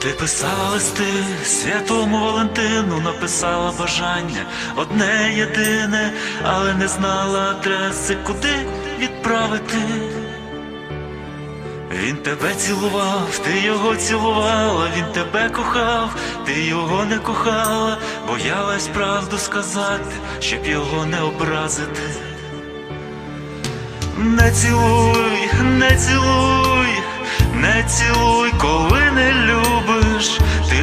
Писала листи святому Валентину, написала бажання одне єдине, але не знала адреси, куди відправити. Він тебе цілував, ти його цілувала, він тебе кохав, ти його не кохала, боялась правду сказати, щоб його не образити. Не цілуй, не цілуй, не цілуй, коли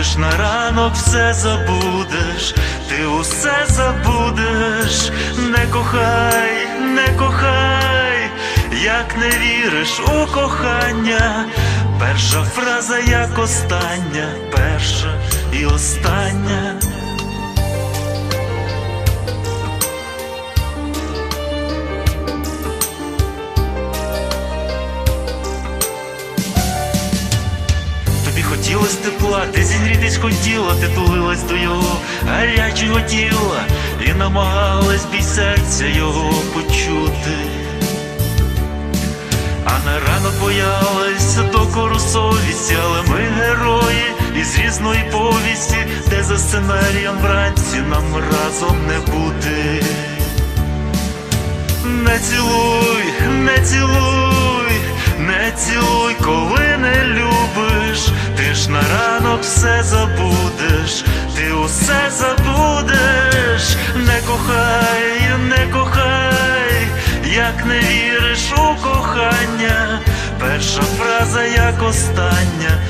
ж на ранок все забудеш, ти усе забудеш, не кохай, не кохай, як не віриш у кохання, перша фраза як остання, перша і остання. Хотілось тепла, ти зігрітись хотіла, ти тулилась до його гарячого тіла і намагалась бій серця його почути. А на ранок боялась докору совісті, але ми герої із різної повісті, де за сценарієм вранці нам разом не бути. Не цілуй, не цілуй, не цілуй, коли не любиш, все забудеш, ти усе забудеш, не кохай, не кохай, як не віриш у кохання, перша фраза як остання,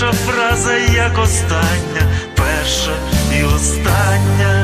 перша фраза, як остання, перша і остання.